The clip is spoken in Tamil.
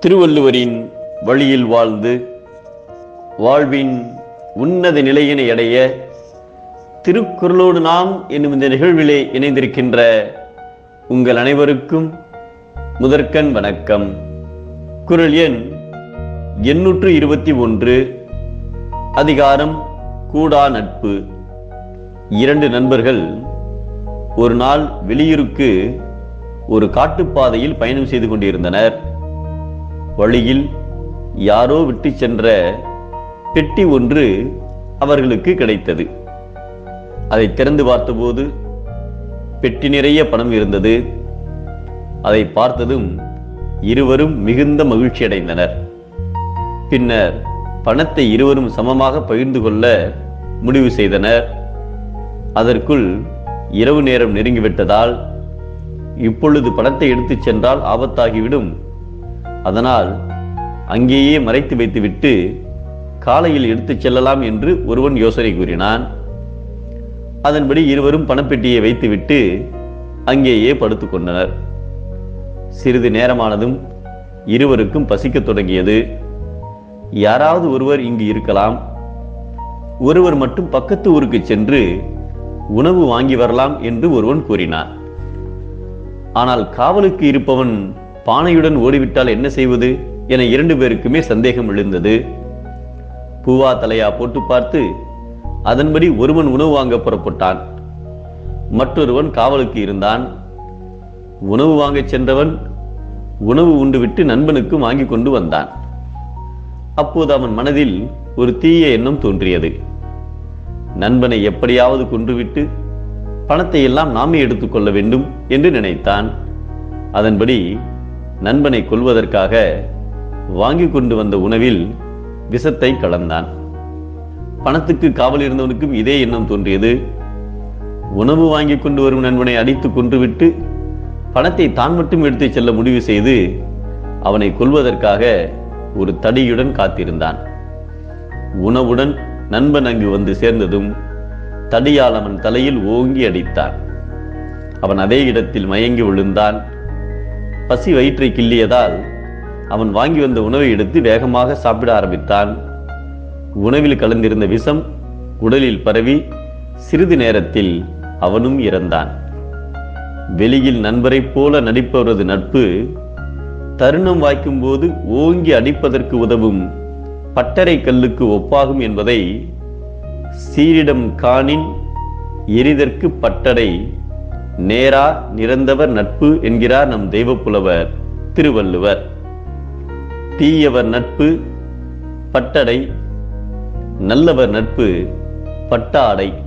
திருவள்ளுவரின் வழியில் வாழ்ந்து வாழ்வின் உன்னத நிலையினை அடைய திருக்குறளோடு நாம் என்னும் இந்த நிகழ்விலே இணைந்திருக்கின்ற உங்கள் அனைவருக்கும் முதற்கண் வணக்கம். குரல் எண் எண்ணூற்று இருபத்தி ஒன்று அதிகாரம் கூடா நட்பு. இரண்டு நண்பர்கள் ஒரு நாள் வெளியூருக்கு ஒரு காட்டுப்பாதையில் பயணம் செய்து கொண்டிருந்தனர். வழியில் யாரோ விட்டு சென்ற பெட்டி ஒன்று அவர்களுக்கு கிடைத்தது. அதை திறந்து பார்த்தபோது பெட்டி நிறைய பணம் இருந்தது. அதை பார்த்ததும் இருவரும் மிகுந்த மகிழ்ச்சி அடைந்தனர். பின்னர் பணத்தை இருவரும் சமமாக பகிர்ந்து கொள்ள முடிவு செய்தனர். அதற்குள் இரவு நேரம் நெருங்கிவிட்டதால் இப்பொழுது பணத்தை எடுத்துச் சென்றால் ஆபத்தாகிவிடும் அதனால் அங்கேயே மறைத்து வைத்துவிட்டு காலையில் எடுத்துச் செல்லலாம் என்று ஒருவன் யோசனை கூறினான். அதன்படி இருவரும் பணப்பெட்டியை வைத்துவிட்டு அங்கேயே படுத்துக் கொண்டனர். சிறிது நேரமானதும் இருவருக்கும் பசிக்கத் தொடங்கியது. யாராவது ஒருவர் இங்கு இருக்கலாம். ஒருவர் மட்டும் பக்கத்து ஊருக்கு சென்று உணவு வாங்கி வரலாம் என்று ஒருவன் கூறினான். ஆனால் காவலுக்கு இருப்பவன் பானையுடன் ஓடிவிட்டால் என்ன செய்வது என இரண்டு பேருக்குமே சந்தேகம் எழுந்தது. பூவா தலையா போட்டு பார்த்து அதன்படி ஒருவன் உணவு வாங்க புறப்பட்டான். மற்றொருவன் காவலுக்கு இருந்தான். உணவு வாங்கச் சென்றவன் உணவு உண்டுவிட்டு நண்பனுக்கு வாங்கி கொண்டு வந்தான். அப்போது அவன் மனதில் ஒரு தீய எண்ணம் தோன்றியது. நண்பனை எப்படியாவது கொன்றுவிட்டு பணத்தை எல்லாம் நாமே எடுத்துக்கொள்ள வேண்டும் என்று நினைத்தான். அதன்படி நண்பனை கொல்வதற்காக வாங்கி கொண்டு வந்த உணவில் விஷத்தை கலந்தான். பணத்துக்கு காவல் இருந்தவனுக்கும் இதே எண்ணம் தோன்றியது. உணவு வாங்கி கொண்டு வரும் நண்பனை அடித்து கொன்றுவிட்டு பணத்தை தான் மட்டும் எடுத்துச் செல்ல முடிவு செய்து அவனை கொல்வதற்காக ஒரு தடியுடன் காத்திருந்தான். உணவுடன் நண்பன் அங்கு வந்து சேர்ந்ததும் தடியால் அவன் தலையில் ஓங்கி அடித்தான். அவன் அதே இடத்தில் மயங்கி விழுந்தான். பசி வயிற்றை கிள்ளியதால் அவன் வாங்கி வந்த உணவை எடுத்து வேகமாக சாப்பிட ஆரம்பித்தான். உணவில் கலந்திருந்த விஷம் உடலில் பரவி சிறிது நேரத்தில் அவனும் இறந்தான். வெளியில் நண்பரைப் போல நடிப்பவரது நட்பு தருணம் வாய்க்கும் போது ஓங்கி அடிப்பதற்கு உதவும் பட்டறை கல்லுக்கு ஒப்பாகும் என்பதை சீரிடம் காணின் எரிதற்கு பட்டடை நேரா நிறந்தவர் நட்பு என்கிறார் நம் தெய்வ புலவர் திருவள்ளுவர். தீயவர் நட்பு பட்டடை. நல்லவர் நட்பு பட்டாடை.